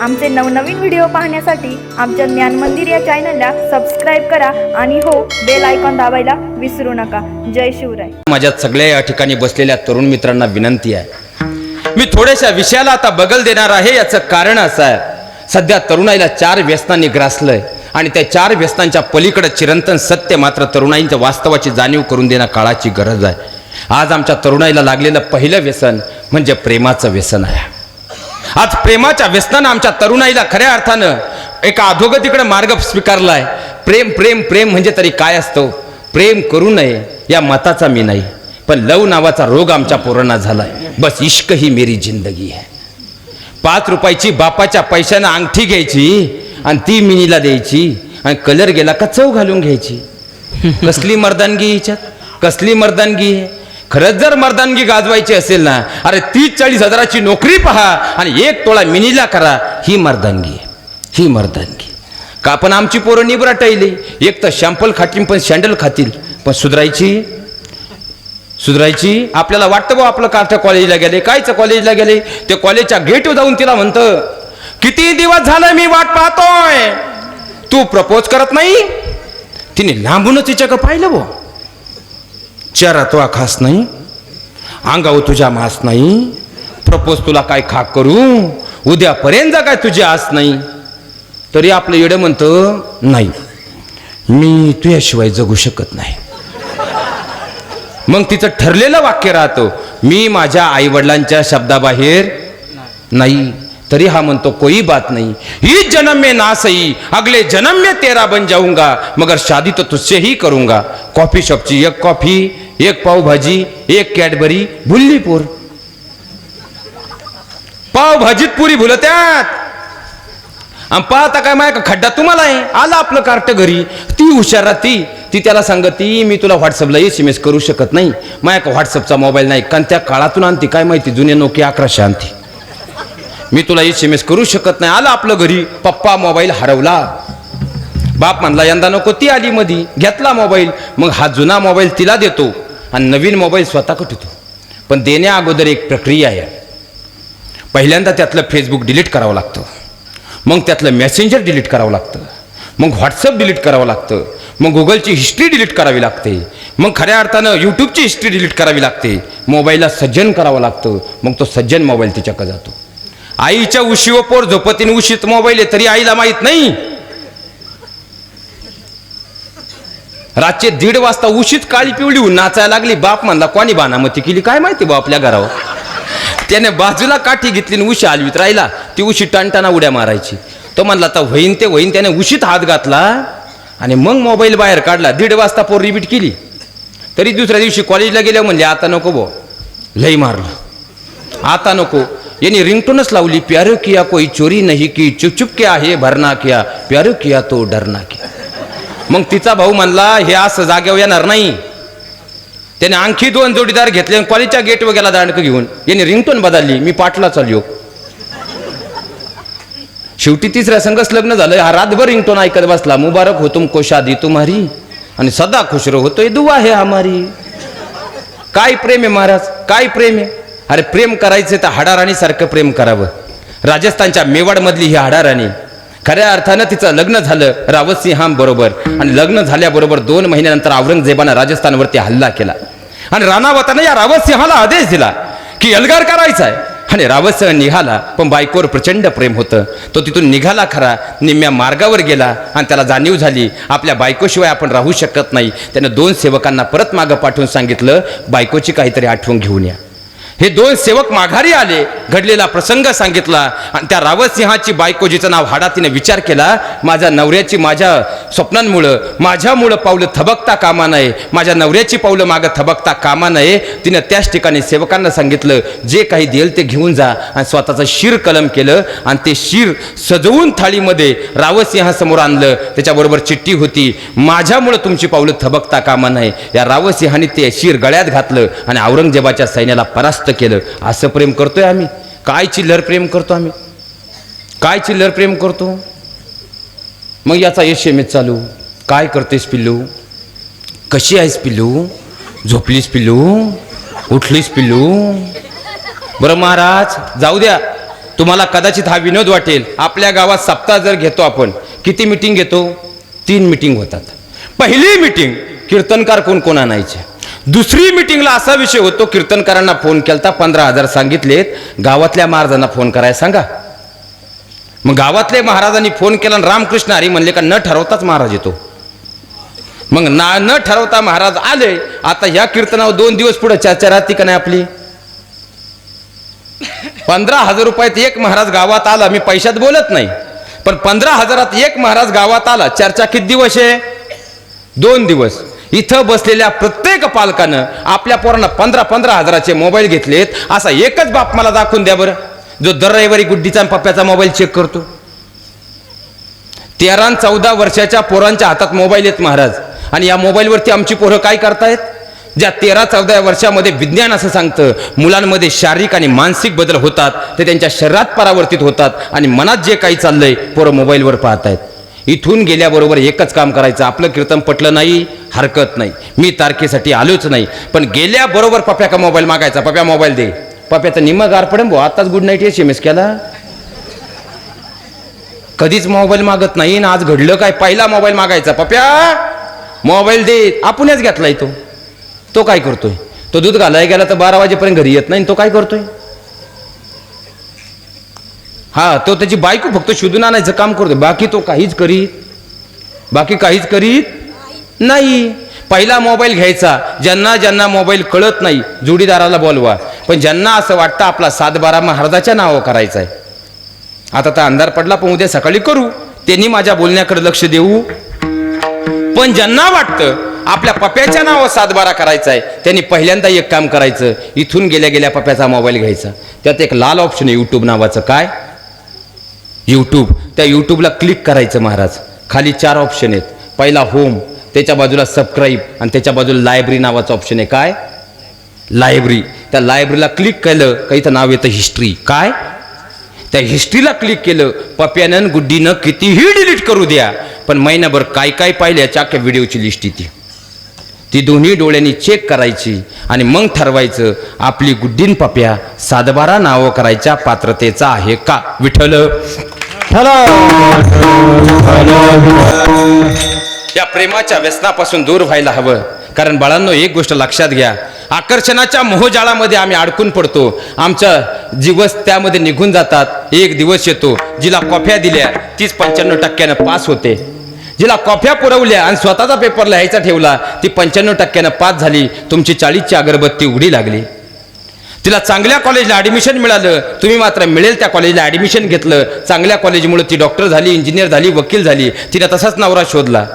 आमचे नवनवीन व्हिडिओ पाहण्यासाठी आमच्या ज्ञान मंदिर या चॅनलला सबस्क्राईब करा आणि हो बेल आयकॉन दाबायला विसरू नका. जय शिवराय. माझ्या सगळ्या या ठिकाणी बसलेल्या तरुण मित्रांना विनंती आहे. मी थोड्याशा विषयाला आता बगल देणार आहे याचं कारण असं आहे. सध्या तरुणाईला चार व्यसनांनी ग्रासलंय आणि त्या चार व्यसनांच्या पलीकडे चिरंतन सत्य मात्र तरुणाईंच्या वास्तवाची जाणीव करून देणं काळाची गरज आहे. आज आमच्या तरुणाईला लागलेलं पहिलं व्यसन म्हणजे प्रेमाचं व्यसन आहे. आज प्रेमाच्या व्यसनानं आमच्या तरुणाईला खऱ्या अर्थानं एका अधोगतीकडे मार्ग स्वीकारलाय. प्रेम प्रेम प्रेम म्हणजे तरी काय असतो? प्रेम करू नये या मताचा मी नाही. पण लव नावाचा रोग आमच्या पोरांना झालाय. बस इश्क ही मेरी जिंदगी आहे पाच रुपयाची बापाच्या पैशानं अंगठी घ्यायची आणि ती मिनीला द्यायची आणि कलर गेला का चव घालून घ्यायची. कसली मर्दानगी हिच्यात? कसली मर्दानगी आहे खरंच जर मर्दानगी गाजवायची असेल ना अरे तीस चाळीस हजाराची नोकरी पहा आणि एक तोळा मिनीला करा ही मर्दानगी आहे ही मर्दानगी का पण आमची पोरं निबराटायली एक तर शॅम्पल खातील पण सँडल खातील. पण सुधरायची? सुधरायची? आपल्याला वाटतं बा आपलं का त्या कॉलेजला गेले. कायचं कॉलेजला गेले? ते कॉलेजच्या गेटवर जाऊन तिला म्हणतं किती दिवस झालं मी वाट पाहतोय? तू प्रपोज करत नाही? तिने लांबूनच तिच्याकडं पाहिलं बो. चेहरा तुला खास नाही अंगावर तुझ्या मास नाही प्रपोज तुला काय खाक करू उद्यापर्यंत काय तुझी आस नाही. तरी आपलं येडं म्हणतं नाही मी तुझ्याशिवाय जगू शकत नाही. मग तिचं ठरलेलं वाक्य राहतं मी माझ्या आईवडिलांच्या शब्दाबाहेर नाही. तरी हा म्हणतो कोई बात नाही। ही जन्म में ना सही अगले जन्म में तेरा बन जाऊंगा मगर शादी तो तुझसे ही करूंगा। कॉफी शॉपची एक कॉफी एक पावभाजी एक कॅडबरी भुल्लीपूर पावभाजीत पुरी भुलत्यात। आणि पाहता काय माय का खड्डा तुम्हाला आहे? आला आपलं कार्ट घरी। ती हुशार राहती ती त्याला सांगती मी तुला व्हॉट्सअपला एस एम एस करू शकत नाही. माया का व्हॉट्सअपचा मोबाईल नाही? कारण त्या काळातून आणती काय माहिती? जुने नोकी अकराशे आणती. मी तुला एस एम एस करू शकत नाही. आला आपलं घरी. पप्पा मोबाईल हरवला. बाप म्हणला यंदा नको ती आली मधी. घेतला मोबाईल. मग हा जुना मोबाईल तिला देतो आणि नवीन मोबाईल स्वतःकडे ठेवतो. पण देण्या अगोदर एक प्रक्रिया आहे. पहिल्यांदा त्यातलं फेसबुक डिलीट करावं लागतं. मग त्यातलं मेसेंजर डिलीट करावं लागतं. मग व्हॉट्सअप डिलीट करावं लागतं. मग गुगलची हिस्ट्री डिलीट करावी लागते. मग खऱ्या अर्थानं यूट्यूबची हिस्ट्री डिलीट करावी लागते. मोबाईलला सज्जन करावं लागतं. मग तो सज्जन मोबाईल तिच्याकडे जातो. आईच्या उशी व पोर झोपतीने उशीत मोबाईल आहे तरी आईला माहीत नाही. रातचे दीड वाजता उशीत काळी पिवळी होऊन नाचायला लागली. बाप म्हणला कोणी बानामती केली? काय माहिती बा आपल्या घरावर? त्याने बाजूला काठी घेतली आणि उशी आलवीत राहिला. ती उशी टणटाना उड्या मारायची. तो म्हणला आता होईन ते होईन. त्याने उशीत हात घातला आणि मग मोबाईल बाहेर काढला. दीड वाजता पोर रिपीट केली. तरी दुसऱ्या दिवशी कॉलेजला गेल्या म्हणजे आता नको बो लई मारलं. आता नको. यांनी रिंगटोनच लावली प्यारो किया कोई चोरी नाही की चुपचुपके आहे क्या हे भरना किया प्यारो किया तो डरना किया। मग तिचा भाऊ म्हणला हे असं जाग्यावर येणार नाही. त्याने आणखी दोन जोडीदार घेतले आणि कॉलेजच्या गेटवर गेला दांडकं घेऊन. यांनी रिंगटोन बदलली मी पाटला चाललो शेवटी तिसऱ्या संघच लग्न झालं. हा रातभर रिंगटोन ऐकत बसला मुबारक हो तुमको शादी तुम्हारी आणि सदा खुश होतोय दुवा हे हमारी. काय प्रेम आहे महाराज? काय प्रेम आहे अरे प्रेम करायचं तर हाडाराणीसारखं प्रेम करावं. राजस्थानच्या मेवाडमधली ही हाडाराणी. खऱ्या अर्थानं तिचं लग्न झालं रावत सिंहांबरोबर आणि लग्न झाल्याबरोबर दोन महिन्यानंतर औरंगजेबानं राजस्थानवरती हल्ला केला. आणि राणावतानं या रावतसिंहाला आदेश दिला की एल्गार करायचा आहे आणि रावतसिंह निघाला पण बायकोवर प्रचंड प्रेम होतं. तो तिथून निघाला खरा निम्म्या मार्गावर गेला आणि त्याला जाणीव झाली आपल्या बायकोशिवाय आपण राहू शकत नाही. त्यानं दोन सेवकांना परत मागं पाठवून सांगितलं बायकोची काहीतरी आठवण घेऊन या. हे दोन सेवक माघारी आले घडलेला प्रसंग सांगितला आणि त्या रावतसिंहाची बायको जिचं नाव हाडा तिने विचार केला माझ्या नवऱ्याची माझ्या स्वप्नांमुळं माझ्यामुळं पावलं थबकता कामा नये माझ्या नवऱ्याची पावलं मागं थबकता कामा नये. तिनं त्याच ठिकाणी सेवकांना सांगितलं जे काही देईल ते घेऊन जा. आणि स्वतःचं शिर कलम केलं आणि ते शिर सजवून थाळीमध्ये रावतसिंहासमोर आणलं. त्याच्याबरोबर चिठ्ठी होती माझ्यामुळं तुमची पावलं थबकता कामा नये. या रावतसिंहाने ते शिर गळ्यात घातलं आणि औरंगजेबाच्या सैन्याला परास्त केलं. असं प्रेम करतोय आम्ही. काय चिल्लर प्रेम करतो आम्ही? काय चिल्लर प्रेम करतो? मग याचा यश एम चालू. काय करतेस पिल्लू? कशी आहेस पिल्लू? झोपलीस पिल्लू? उठलीस पिल्लू? बरं महाराज जाऊ द्या. तुम्हाला कदाचित हा विनोद वाटेल. आपल्या गावात सप्ताह जर घेतो आपण किती मिटिंग घेतो? तीन मिटिंग होतात. पहिली मिटिंग कीर्तनकार कोण कोण आणायचे? दुसरी मिटिंगला असा विषय होतो कीर्तनकारांना फोन केलता पंधरा हजार सांगितलेत. गावातल्या महाराजांना फोन करायला सांगा. मग गावातले महाराजांनी फोन केला आणि रामकृष्ण हरी म्हणले का न ठरवताच महाराज येतो. मग ना न ठरवता महाराज आले. आता ह्या कीर्तनावर दोन दिवस पुढे चर्चा राहते का नाही आपली? पंधरा हजार रुपयात एक महाराज गावात आला मी पैशात बोलत नाही. पण पंधरा हजारात एक महाराज गावात आला. चर्चा किती दिवस आहे? दोन दिवस. इथं बसलेल्या प्रत्येक पालकानं आपल्या पोरांना पंधरा पंधरा हजाराचे मोबाईल घेतलेत. असा एकच बाप मला दाखवून द्या बरं. जो दर रविवारी गुड्डीचा आणि पप्प्याचा मोबाईल चेक करतो. तेरा चौदा वर्षाच्या पोरांच्या हातात मोबाईल आहेत महाराज. आणि या मोबाईलवरती आमची पोरं काय करतायत? ज्या तेरा चौदा वर्षामध्ये विज्ञान असं सांगतं मुलांमध्ये शारीरिक आणि मानसिक बदल होतात ते त्यांच्या शरीरात परावर्तित होतात आणि मनात जे काही चाललंय पोरं मोबाईलवर पाहतायत. इथून गेल्याबरोबर एकच काम करायचं. आपलं कीर्तन पटलं नाही हरकत नाही. मी तारखेसाठी आलोच नाही. पण गेल्याबरोबर पप्या का मोबाईल मागायचा. पप्या मोबाईल दे. पप्याचा निम्मा गार पडेल भाऊ आताच good night S M S केला. कधीच मोबाईल मागत नाही आणि आज घडलं काय? पहिला मोबाईल मागायचा. पप्या मोबाईल दे. आपणच घेतलाय तो. तो काय करतोय? तो दूध घालाय गेला तर बारा वाजेपर्यंत घरी येत नाही तो काय करतोय? हा तो त्याची बायको फक्त शोधून आणायचं काम करतोय. बाकी तो काहीच करीत. बाकी काहीच करीत. नाही. पहिला मोबाईल घ्यायचा. ज्यांना ज्यांना मोबाईल कळत नाही जोडीदाराला बोलवा. पण ज्यांना असं वाटतं आपला सातबारा महाराजाच्या नावं करायचं आहे. आता तर अंधार पडला पण उद्या सकाळी करू. त्यांनी माझ्या बोलण्याकडे लक्ष देऊ. पण ज्यांना वाटतं आपल्या पप्याच्या नावावर सातबारा करायचा आहे त्यांनी पहिल्यांदा एक काम करायचं. इथून गेल्या गेल्या पप्याचा मोबाईल घ्यायचा. त्यात एक लाल ऑप्शन आहे यूट्यूब नावाचं. काय? यूट्यूब त्या यूट्यूबला क्लिक करायचं महाराज. खाली चार ऑप्शन आहेत. पहिला होम त्याच्या बाजूला सबस्क्राईब आणि त्याच्या बाजूला लायब्ररी नावाचं ऑप्शन आहे. काय? लायब्ररी त्या लायब्ररीला क्लिक केलं का इथं नाव येतं हिस्ट्री काय? त्या हिस्ट्रीला क्लिक केलं पप्यानं गुड्डीनं कितीही डिलीट करू द्या पण महिनाभर काय काय पाहिलं याच्या अख्ख्या व्हिडिओची लिस्ट येते ती. दोन्ही डोळ्यांनी चेक करायची आणि मग ठरवायचं आपली गुड्डीन पप्या सातबारा नावं करायच्या पात्रतेचा आहे का? विठ्ठल. या प्रेमाच्या व्यसनापासून दूर व्हायला हवं. कारण बाळांनो एक गोष्ट लक्षात घ्या. आकर्षणाच्या मोहजाळामध्ये आम्ही अडकून पडतो. आमच्या दिवस त्यामध्ये निघून जातात. एक दिवस येतो. जिला कॉफ्या दिल्या तीच पंच्याण्णव टक्क्यानं पास होते. जिला कॉफ्या पुरवल्या आणि स्वतःचा पेपर लिहायचा ठेवला ती पंच्याण्णव टक्क्यानं पास झाली. तुमची चाळीसची अगरबत्ती उघडी लागली. तिला चांगल्या कॉलेजला ॲडमिशन मिळालं. तुम्ही मात्र मिळेल त्या कॉलेजला ॲडमिशन घेतलं. चांगल्या कॉलेजमुळे ती डॉक्टर झाली इंजिनियर झाली वकील झाली. तिला तसाच नवरा शोधला.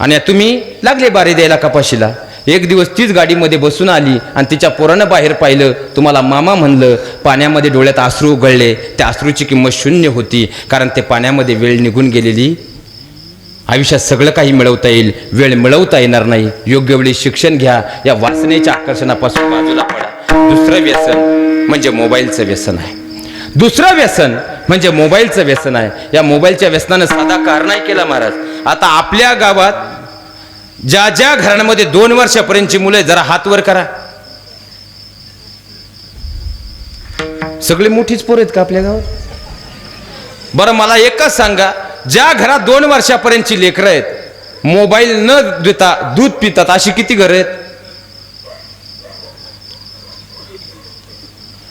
आणि तुम्ही लागले बारी द्यायला कपाशीला. एक दिवस तीच गाडीमध्ये बसून आली आणि तिच्या पोरानं बाहेर पाहिलं. तुम्हाला मामा म्हणलं पाण्यामध्ये डोळ्यात आश्रू उघडले. त्या अश्रूची किंमत शून्य होती कारण ते पाण्यामध्ये वेळ निघून गेलेली. आयुष्यात सगळं काही मिळवता येईल. वेळ मिळवता येणार नाही. योग्य वेळी शिक्षण घ्या. या वासनेच्या आकर्षणापासून बाजूला पडा. दुसरं व्यसन म्हणजे मोबाईलचं व्यसन आहे. दुसरं व्यसन म्हणजे मोबाईलचं व्यसन आहे. या मोबाईलच्या व्यसनानं साधा कार नाही केला महाराज. आता आपल्या गावात ज्या ज्या घरांमध्ये दोन वर्षापर्यंतची मुलं आहेत, जरा हातवर करा. सगळी मोठीच पोर आहेत का आपल्या गावात? बरं मला एकच सांगा ज्या घरात दोन वर्षापर्यंतची लेकरं आहेत मोबाईल न देता दूध पितात अशी किती घरं आहेत?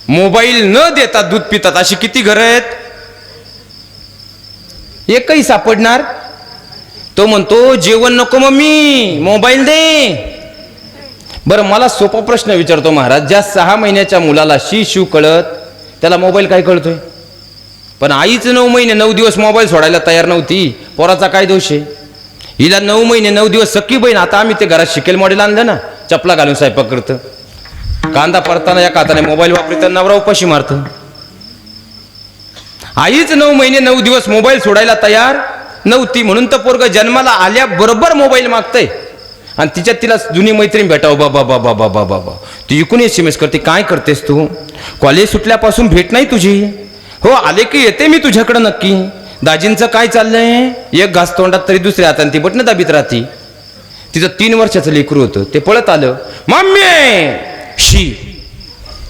मोबाईल न देता दूध पितात अशी किती घरं आहेत? एकही सापडणार? तो म्हणतो जेवण नको मम्मी मोबाईल दे. बरं मला सोपा प्रश्न विचारतो महाराज ज्या सहा महिन्याच्या मुलाला शी शिव कळत त्याला मोबाईल काय कळतोय? पण आईच नऊ महिने नऊ दिवस मोबाईल सोडायला तयार नव्हती पोराचा काय दोष आहे? हिला नऊ महिने नऊ दिवस सख्खी बहीण आता आम्ही ते घरात शिकेल मॉडेल आणलं ना चपला घालून स्वयंपाक करतं. कांदा परताना या काताने मोबाईल वापरता नवरा उपाशी मारतं. आईच नऊ महिने नऊ दिवस मोबाईल सोडायला तयार नव्हती म्हणून तर पोरग जन्माला आल्याबरोबर मोबाईल मागतंय. आणि तिच्यात तिला जुनी मैत्रीण भेटावं बाबा बाबा बाबा बाबा तू इकून एस एम एस करते काय करतेस तू? कॉलेज सुटल्यापासून भेट नाही तुझी? हो आले की येते मी तुझ्याकडं नक्की. दाजींचं काय चाललंय? एक घास तोंडात तरी दुसऱ्या हाताने ती बटणं दाबीत राहती. तिचं तीन वर्षाचं लेकरू होतं. ते पळत आलं. मम्मी! शी.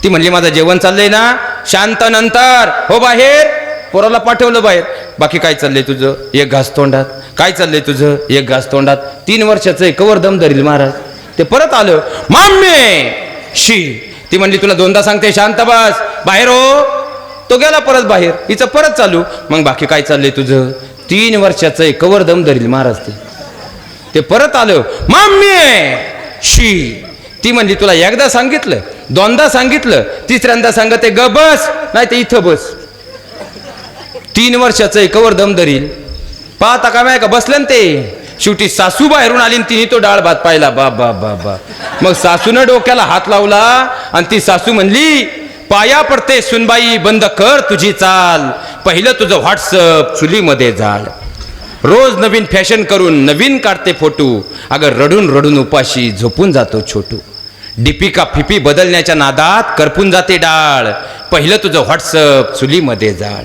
ती म्हणली माझं जेवण चाललंय ना? शांत नंतर. हो बाहेर. पोराला पाठवलं बाहेर. बाकी काय चाललंय तुझं? एक घास तोंडात. काय चाललंय तुझं? एक घास तोंडात. तीन वर्षाचं आहे, कवर दम धरील महाराज. ते परत आलं. माम्मे! शी! ती म्हणली तुला दोनदा सांगते शांत बस. बाहेर हो. तो गेला परत बाहेर. हिचं परत चालू. मग बाकी काय चाललंय तुझं? तीन वर्षाचं आहे, कवर दम धरील महाराज ते. ते परत आलं. माम्मे! शी! ती म्हणली तुला एकदा सांगितलं दोनदा सांगितलं तिसऱ्यांदा सांगते ग बस. नाही ते इथं बस. तीन वर्षाचं एकवर दम धरील. पाहता का माय का बसलं ना ते? शेवटी सासू बाहेरून आली तिने तो डाळ भात पाहिला. बा बा बा बा. मग सासूनं डोक्याला हात लावला आणि ती सासू म्हणली पाया पडते सुनबाई बंद कर तुझी चाल. पहिलं तुझं व्हॉट्सअप चुलीमध्ये झाड रोज नवीन फॅशन करून नवीन काढते फोटो. अगं रडून रडून उपाशी झोपून जातो छोटू. डिपिका फिपी बदलण्याच्या नादात करपून जाते डाळ. पहिलं तुझं व्हॉट्सअप चुलीमध्ये जाळ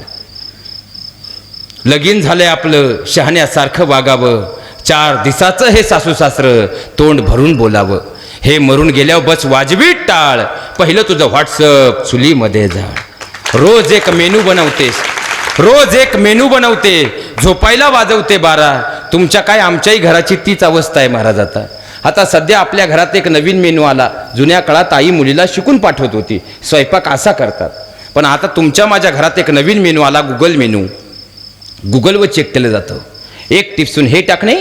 लगीन झालंय आपलं शहाण्यासारखं वागावं. चार दिसाचं हे सासू सासरं तोंड भरून बोलावं. हे मरून गेल्यावर बस वाजवी टाळ. पहिलं तुझं व्हॉट्सअप चुलीमध्ये जा रोज एक मेनू बनवतेस रोज एक मेनू बनवते. झोपायला वाजवते बारा. तुमच्या काय आमच्याही घराची तीच अवस्था आहे महाराज आता. आता सध्या आपल्या घरात एक नवीन मेनू आला. जुन्या काळात आई मुलीला शिकून पाठवत होती. स्वयंपाक असा करतात. पण आता तुमच्या माझ्या घरात एक नवीन मेनू आला गुगल मेनू. गुगलवर चेक केलं जातं. एक टिप्सून हे टाकणे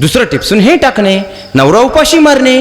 दुसरं टिप्सून हे टाकणे नवरा उपाशी मारणे.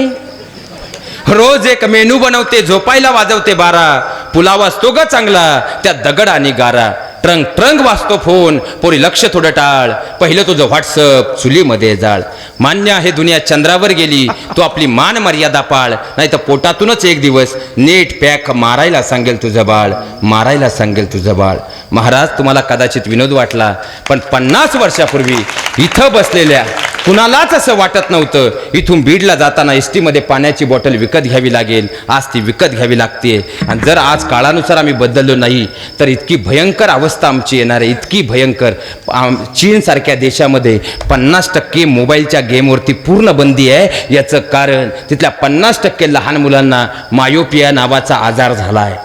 रोज एक मेनू बनवते झोपायला वाजवते बारा पुलाव असतो ग चांगला त्या दगड आणि गारा. ट्रंग ट्रंग वाचतो फोन पोरी लक्ष थोडं टाळ. पहिलं तुझं व्हॉट्सअप चुलीमध्ये जाळ. मान्य आहे दुनिया चंद्रावर गेली तू आपली मान मर्यादा पाळ. नाही तर पोटातूनच एक दिवस नेट पॅक मारायला सांगेल तुझं बाळ मारायला सांगेल तुझं बाळ. महाराज तुम्हाला कदाचित विनोद वाटला पण पन्नास वर्षापूर्वी इथं बसलेल्या कुणालाच असं वाटत नव्हतं इथून बीडला जाताना एस टीमध्ये पाण्याची बॉटल विकत घ्यावी लागेल आज ती विकत घ्यावी लागते आणि जर आज काळानुसार आम्ही बदललो नाही तर इतकी भयंकर अवस्था आमची येणार आहे इतकी भयंकर आम- चीनसारख्या देशामध्ये पन्नास टक्के मोबाईलच्या गेमवरती पूर्ण बंदी आहे. याचं कारण तिथल्या पन्नास टक्के लहान मुलांना मायोपिया नावाचा आजार झाला आहे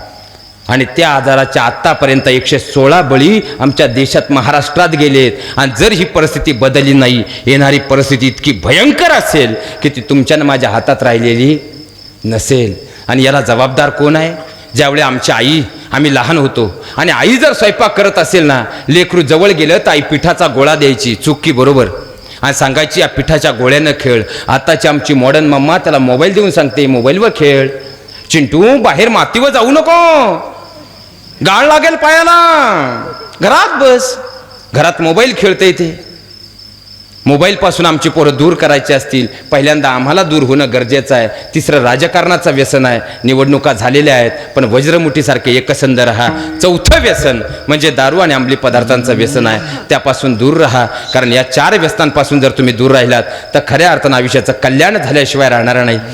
आणि त्या आजाराच्या आत्तापर्यंत एकशे सोळा बळी आमच्या देशात महाराष्ट्रात गेलेत. आणि जर ही परिस्थिती बदलली नाही येणारी परिस्थिती इतकी भयंकर असेल की ती तुमच्या माझ्या हातात राहिलेली नसेल. आणि याला जबाबदार कोण आहे? ज्यावेळी आमची आई आम्ही लहान होतो. आणि आई जर स्वयंपाक करत असेल ना लेकरू जवळ गेलं तर आई पिठाचा गोळा द्यायची चुकी बरोबर. आणि सांगायची या पिठाच्या गोळ्यानं खेळ. आताची आमची मॉडर्न मम्मा त्याला मोबाईल देऊन सांगते मोबाईलवर खेळ. चिंटू बाहेर मातीवर जाऊ नको. गाळ लागेल पायाला. घरात बस. घरात मोबाईल खेळता येते मोबाईलपासून आमची पोरं दूर करायची असतील. पहिल्यांदा आम्हाला दूर होणं गरजेचं आहे. तिसरं राजकारणाचं व्यसन आहे. निवडणुका झालेल्या आहेत. पण वज्रमुठीसारखे एकसंध राहा. चौथं व्यसन म्हणजे दारू आणि अंमली पदार्थांचं व्यसन आहे. त्यापासून दूर राहा. कारण या चार व्यसनांपासून जर तुम्ही दूर राहिलात तर खऱ्या अर्थानं आयुष्याचं कल्याण झाल्याशिवाय राहणार नाही.